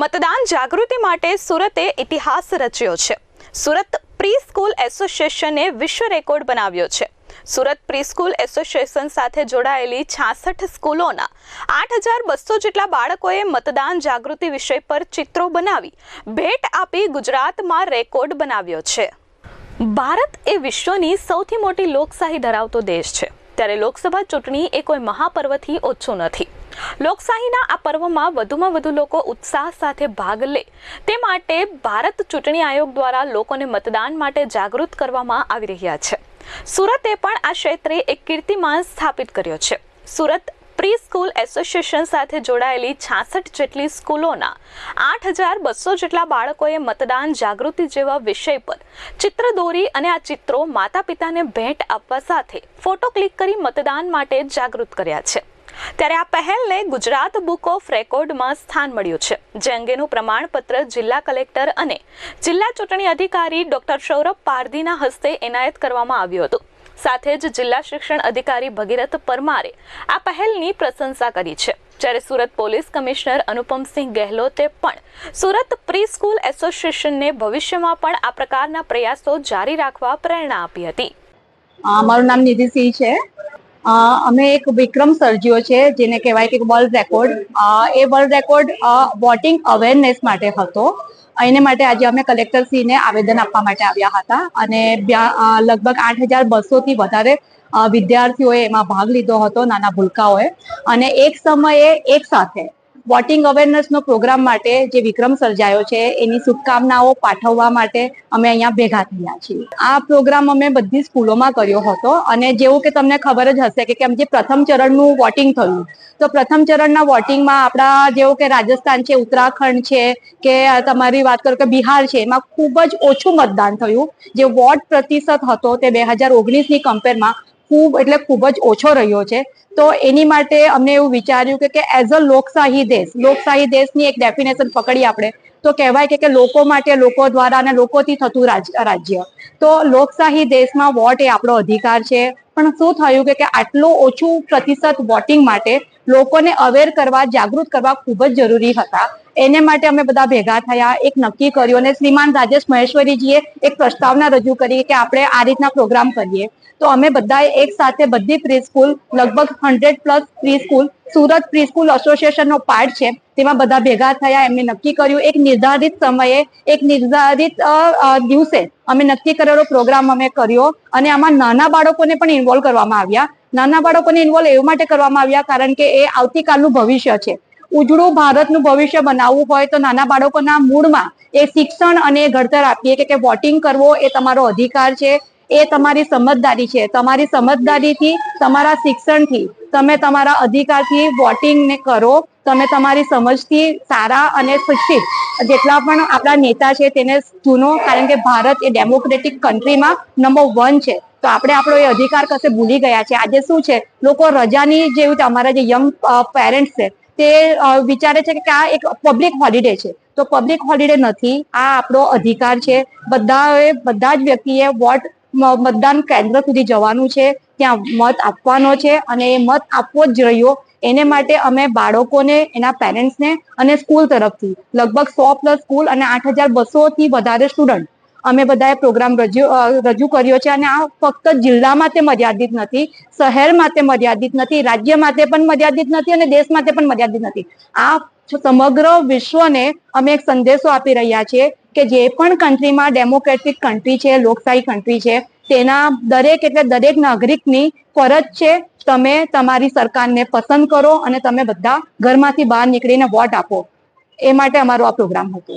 મતદાન જાગૃતિ માટે સુરતે ઇતિહાસ રચ્યો છે. સુરત પ્રી સ્કૂલ એસોસિએશને વિશ્વ રેકોર્ડ બનાવ્યો છે. સુરત પ્રી સ્કૂલ એસોસિએશન સાથે જોડાયેલી છાસઠ સ્કૂલોના આઠ હજાર બસો જેટલા બાળકોએ મતદાન જાગૃતિ વિષય પર ચિત્રો બનાવી, ભેટ આપી ગુજરાતમાં રેકોર્ડ બનાવ્યો છે. ભારત એ વિશ્વની સૌથી મોટી લોકશાહી ધરાવતો દેશ છે. ત્યારે લોકસભા ચૂંટણી એ કોઈ મહાપર્વથી ઓછું નથી. લોકશાહીના આ પર્વમાં વધુમાં વધુ લોકો ઉત્સાહ સાથે ભાગ લે. તે માટે ભારત ચૂંટણી આયોગ દ્વારા લોકોને મતદાન માટે જાગૃત કરવામાં આવી રહ્યા છે. સુરતે પણ આ ક્ષેત્રે એક કીર્તિમાન સ્થાપિત કર્યો છે. સુરત પ્રી સ્કૂલ એસોસિએશન સાથે જોડાયેલી છાસઠ જેટલી સ્કૂલોના આઠ હજાર બસો જેટલા બાળકોએ મતદાન જાગૃતિ જેવા વિષય પર ચિત્ર દોરી અને આ ચિત્રો માતા પિતાને ભેટ આપવા સાથે ફોટો ક્લિક કરી મતદાન માટે જાગૃત કર્યા છે. ત્યારે આ પહેલને ગુજરાત બુક ઓફ રેકોર્ડમાં સ્થાન મળ્યું છે. જે અંગેનું પ્રમાણપત્ર જિલ્લા કલેક્ટર અને જિલ્લા ચૂંટણી અધિકારી ડોક્ટર સૌરભ પારધીના હસ્તે એનાયત કરવામાં આવ્યું હતું. સાથે જ જિલ્લા શિક્ષણ અધિકારી ભગીરથ પરમારે આ પહેલની પ્રશંસા કરી છે. જ્યારે સુરત પોલીસ કમિશનર અનુપમસિંહ ગહેલોતે પણ સુરત પ્રી સ્કૂલ એસોસિએશનને ભવિષ્યમાં પણ આ પ્રકારના પ્રયાસો જારી રાખવા પ્રેરણા આપી હતી. મારું નામ નિધિસિંહ છે. અમે એક વિક્રમ સર્જ્યો છે, જેને કહેવાય કે વર્લ્ડ રેકોર્ડ એ વર્લ્ડ રેકોર્ડ વોટિંગ અવેરનેસ માટે હતો. એને માટે આજે અમે કલેક્ટર શ્રીને આવેદન આપવા માટે આવ્યા હતા. અને લગભગ આઠ હજાર બસોથી વધારે વિદ્યાર્થીઓએ એમાં ભાગ લીધો હતો, નાના ભૂલકાઓએ. અને એક સમયે એક સાથે વોટિંગ અવેરનેસનો પ્રોગ્રામ માટે જે વિક્રમ સર્જાયો છે, એની શુભકામનાઓ પાઠવવા માટે અમે અહીંયા ભેગા થયા છીએ. આ પ્રોગ્રામ અમે બધી સ્કૂલોમાં કર્યો હતો અને જેવું કે તમને ખબર જ હશે કે કેમ જે પ્રથમ ચરણનું વોટિંગ થયું. તો પ્રથમ ચરણના વોટિંગમાં આપણા જેવું કે રાજસ્થાન છે, ઉત્તરાખંડ છે, કે તમારી વાત કરો કે બિહાર છે, એમાં ખૂબ જ ઓછું મતદાન થયું. જે વોટ પ્રતિશત હતો તે બે હજાર ઓગણીસની કમ્પેરમાં ખૂબ, એટલે ખૂબ જ ઓછો રહ્યો છે. તો એની માટે અમને એવું વિચાર્યું કે એઝ અ લોકશાહી દેશ, લોકશાહી દેશની એક ડેફિનેશન પકડી આપણે. તો કહેવાય કે કે લોકો માટે લોકો દ્વારા અને લોકોથી થતું રાજ- રાજ્ય. તો લોકશાહી દેશમાં વોટ એ આપણો અધિકાર છે. પણ શું થયું કે આટલું ઓછું પ્રતિશત વોટિંગ માટે લોકોને અવેર કરવા, જાગૃત કરવા ખૂબ જ જરૂરી હતા. એને માટે અમે બધા ભેગા થયા, એક નક્કી કર્યું અને શ્રીમાન રાજેશ મહેશ્વરીજીએ એક પ્રસ્તાવના રજૂ કરી કે આપણે આ રીતના પ્રોગ્રામ કરીએ. તો અમે બધાએ એક સાથે બધી પ્રી સ્કૂલ લગભગ hundred plus pre school Surat pre school એસોસિએશનનો part છે, તેમાં બધા ભેગા થયા એમને નક્કી કર્યું, એક નિર્ધારિત સમયે, એક નિર્ધારિત દિવસે અમે નક્કી કરેલો પ્રોગ્રામ અમે કર્યો અને આમાં નાના બાળકોને પણ ઇન્વોલ્વ કરવામાં આવ્યા. નાના બાળકોને ઇન્વોલ્વ એવું માટે કરવામાં આવ્યા કારણ કે એ આવતીકાલનું ભવિષ્ય છે. ઉજળું ભારતનું ભવિષ્ય બનાવવું હોય તો નાના બાળકોના મૂળમાં એ શિક્ષણ અને ઘડતર આપીએ કે વોટિંગ કરવો એ તમારો અધિકાર છે, એ તમારી સમજદારી છે. તમારી સમજદારીથી, તમારા શિક્ષણથી તમે તમારા અધિકારથી વોટિંગને કરો. તમે તમારી સમજથી સારા અને શિક્ષિત જેટલા પણ આપણા નેતા છે તેને ચૂનો, કારણ કે ભારત એ ડેમોક્રેટિક કન્ટ્રીમાં નંબર વન છે. તો આપણે આપણો એ અધિકાર કશે ભૂલી ગયા છે. આજે શું છે? લોકો રજાની જેવું અમારા જે યંગ પેરેન્ટ્સ છે તે વિચારે છે કે આ એક પબ્લિક હોલિડે છે. તો પબ્લિક હોલિડે નથી. આ આપણો અધિકાર છે. બધાએ, બધા જ વ્યક્તિએ વોટ મતદાન કેન્દ્ર સુધી જવાનું છે. ત્યાં મત આપવાનો છે અને એ મત આપવો જ રહ્યો. એને માટે અમે બાળકોને, એના પેરેન્ટ્સને અને સ્કૂલ તરફથી લગભગ સો પ્લસ સ્કૂલ અને આઠ હજાર બસો થી વધારે સ્ટુડન્ટ અમે બધાએ પ્રોગ્રામ રજૂ રજૂ કર્યો છે અને આ ફક્ત જિલ્લામાં તે મર્યાદિત નથી શહેરમાં તે મર્યાદિત નથી, રાજ્ય માટે પણ મર્યાદિત નથી અને દેશ માટે પણ મર્યાદિત નથી. આ સમગ્ર વિશ્વને અમે એક સંદેશો આપી રહ્યા છીએ કે જે પણ કન્ટ્રીમાં ડેમોક્રેટિક કન્ટ્રી છે, લોકશાહી કન્ટ્રી છે, તેના દરેક એટલે દરેક નાગરિકની ફરજ છે, તમે તમારી સરકારને પસંદ કરો અને તમે બધા ઘરમાંથી બહાર નીકળીને વોટ આપો. એ માટે અમારો આ પ્રોગ્રામ હતો.